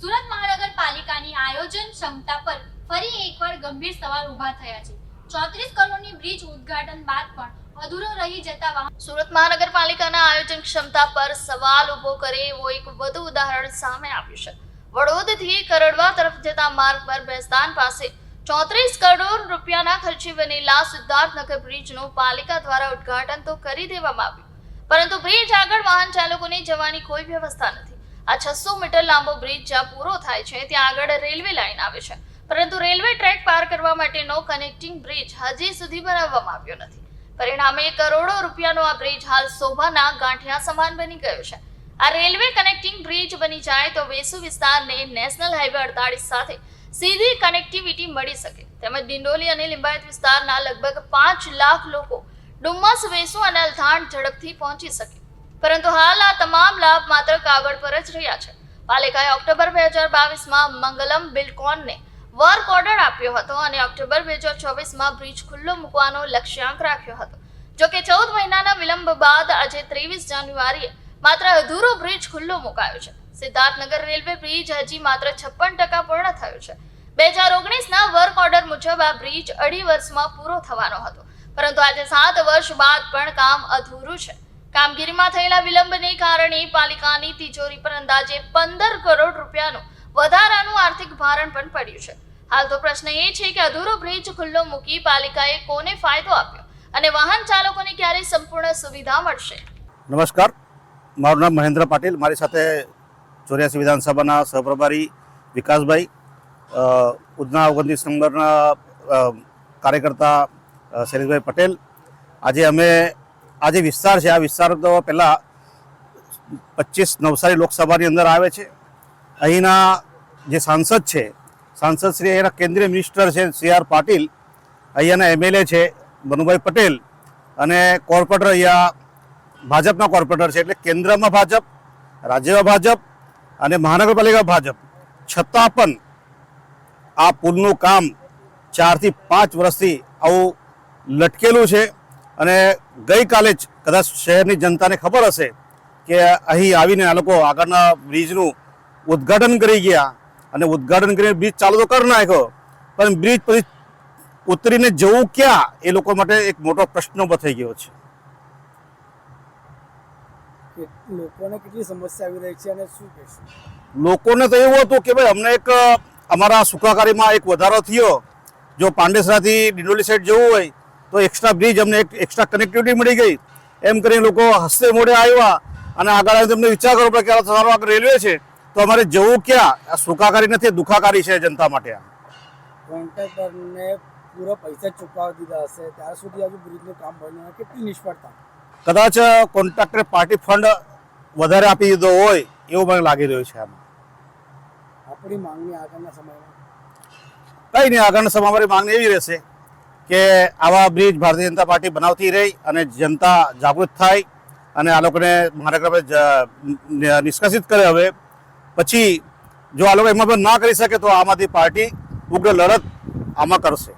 સુરત મહાનગરપાલિકાની આયોજન ક્ષમતા પર ફરી એકવાર ગંભીર સવાલ ઊભા થયા છે. ચોત્રીસ કરોડની બ્રિજ ઉદ્ઘાટન બાદ પણ અધૂરો રહી જતા વાહન સુરત મહાનગરપાલિકાના આયોજન ક્ષમતા પર સવાલ ઊભો કરે એવો એક વધુ ઉદાહરણ સામે આવ્યું છે. વડોદથી કરડવા તરફ જતા માર્ગ પર બેસ્તાન પાસે ચોત્રીસ કરોડ રૂપિયાના ખર્ચે બનેલા સિદ્ધાર્થનગર બ્રિજનું પાલિકા દ્વારા ઉદ્ઘાટન તો કરી દેવામાં આવ્યું. પરંતુ બ્રિજ આગળ વાહન ચાલકોને જવાની કોઈ વ્યવસ્થા નથી. આ છસો મીટર લાંબો બ્રિજ જ્યાં પૂરો થાય છે, ત્યાં આગળ રેલવે લાઇન આવે છે. પરંતુ રેલવે ટ્રેક પાર કરવા માટેનો કનેક્ટિંગ બ્રિજ હજી સુધી બનાવવામાં આવ્યો નથી. પરિણામે કરોડો રૂપિયાનો આ બ્રિજ હાલ શોભાના ગાંઠિયા સમાન બની ગયો છે. આ રેલવે કનેક્ટિંગ બ્રિજ બની જાય તો વેસુ વિસ્તારને નેશનલ હાઈવે અડતાળીસ સાથે સીધી કનેક્ટિવિટી મળી શકે. તેમજ ડિંડોલી અને લિંબાયત વિસ્તારના લગભગ પાંચ લાખ લોકો ડુમ્મસ વેસુ અને અલથાણ ઝડપથી પહોંચી શકે. પરંતુ હાલ આ તમામ લાભ માત્ર કાગળ પર જ રહ્યા છે. પાલિકાએ ઓક્ટોબર બે હજાર બાવીસમાં મંગલમ બિલ્કોનને વર્ક ઓર્ડર આપ્યો હતો અને ઓક્ટોબર બે હજાર ચોવીસમાં બ્રિજ ખુલ્લો મૂકવાનો લક્ષ્યાંક રાખ્યો હતો. જો કે ચૌદ મહિનાના વિલંબ બાદ આજે ત્રેવીસ જાન્યુઆરીએ માત્ર અધૂરો બ્રિજ ખુલ્લો મુકાયો છે. સિદ્ધાર્થનગર રેલવે બ્રિજ હજી માત્ર છપ્પન ટકા પૂર્ણ થયો છે. બે હજાર ઓગણીસના વર્ક ઓર્ડર મુજબ આ બ્રિજ અઢી વર્ષમાં પૂરો થવાનો હતો. પરંતુ આજે સાત વર્ષ બાદ પણ કામ અધૂરું છે. કામગીરીમાં થયેલા વિલંબને કારણે પાલિકાની તિજોરી પર અંદાજે પંદર કરોડ રૂપિયાનું વધારાનું આર્થિક ભારણ પણ પડ્યું છે. હાલ તો પ્રશ્ન એ છે કે અધૂરો બ્રિજ ખુલ્લો મૂકી પાલિકાએ કોને ફાયદો આપ્યો અને વાહન ચાલકોને ક્યારે સંપૂર્ણ સુવિધા મળશે? નમસ્કાર. મારું નામ મહેન્દ્ર પાટીલ. મારી સાથે ચોર્યાસી વિધાનસભાના સહપ્રભારી વિકાસભાઈ ઉધના ઓગણત્રીસ નંબરના કાર્યકર્તા શૈલેષભાઈ પટેલ. આજે અમે આ જે વિસ્તાર છે, આ વિસ્તાર તો પહેલાં પચીસ નવસારી લોકસભાની અંદર આવે છે. અહીંના જે સાંસદ છે, સાંસદ શ્રી અહીંના કેન્દ્રીય મિનિસ્ટર છે, સી આર પાટીલ, અહીંયાના એમએલએ છે, મનુભાઈ પટેલ અને કોર્પોરેટર અહીંયા ભાજપના કોર્પોરેટર છે, એટલે કેન્દ્રમાં ભાજપ, રાજ્યમાં ભાજપ અને મહાનગરપાલિકા ભાજપ. છતાં પણ આ પુલનું કામ ચારથી પાંચ વર્ષથી આવું લટકેલું છે. અને ગઈકાલે જ કદાચ શહેરની જનતાને ખબર હશે કે અહીં આવીને આ લોકો આગળના બ્રિજનું ઉદ્ઘાટન કરી ગયા અને ઉદ્ઘાટન કરીને બ્રિજ ચાલુ તો કરી નાખ્યો પણ બ્રિજ પછી ઉતરીને જવું ક્યાં? એ લોકો માટે એક મોટો પ્રશ્ન ઊભો થઈ ગયો છે. લોકોને કેટલી સમસ્યા આવી રહી છે અને શું કહેશું? લોકોને તો એવું હતું કે ભાઈ અમને એક અમારા સુખાકારીમાં એક વધારો થયો. જો પાંડેસરાથી ડિંડોલી સાઈડ જવું હોય તો એક્સ્ટ્રા બ્રિજ અમને એક એક્સ્ટ્રા કનેક્ટિવિટી મળી ગઈ. એમ કરીને લોકો હસ્તે મોઢે આવ્યા અને આગળ આવીને તમને વિચાર કરવો પડે કે આ તમારો આગળ રેલવે છે. તો અમારે જવું ક્યાં? આ સુખાકારી નથી દુખાકારી છે જનતા માટે કોન્ટ્રાક્ટરને પૂરો પૈસા ચૂકવા દીધા હશે. ત્યાર સુધી હજુ બ્રિજનું કામ બન્યું. કેટલી નિષ્ફળતા. કદાચ કોન્ટ્રાક્ટરે પાર્ટી ફંડ વધારે આપી દીધો હોય એવું મને લાગી રહ્યું છે આમાં. આપણી માંગણી આગળના સમયમાં. કંઈ નહીં આગળના સમયમાં અમારી માંગણી એવી રહેશે. કે આવા બ્રિજ ભારતીય જનતા પાર્ટી બનાવતી રહી અને જનતા જાગૃત થાય અને આ લોકોને મહાનગર નિષ્કાસિત કરે હવે. પછી જો આ લોકો એમાં પણ ના કરી શકે તો આમાંથી પાર્ટી ઉગ્ર લડત આમાં કરશે.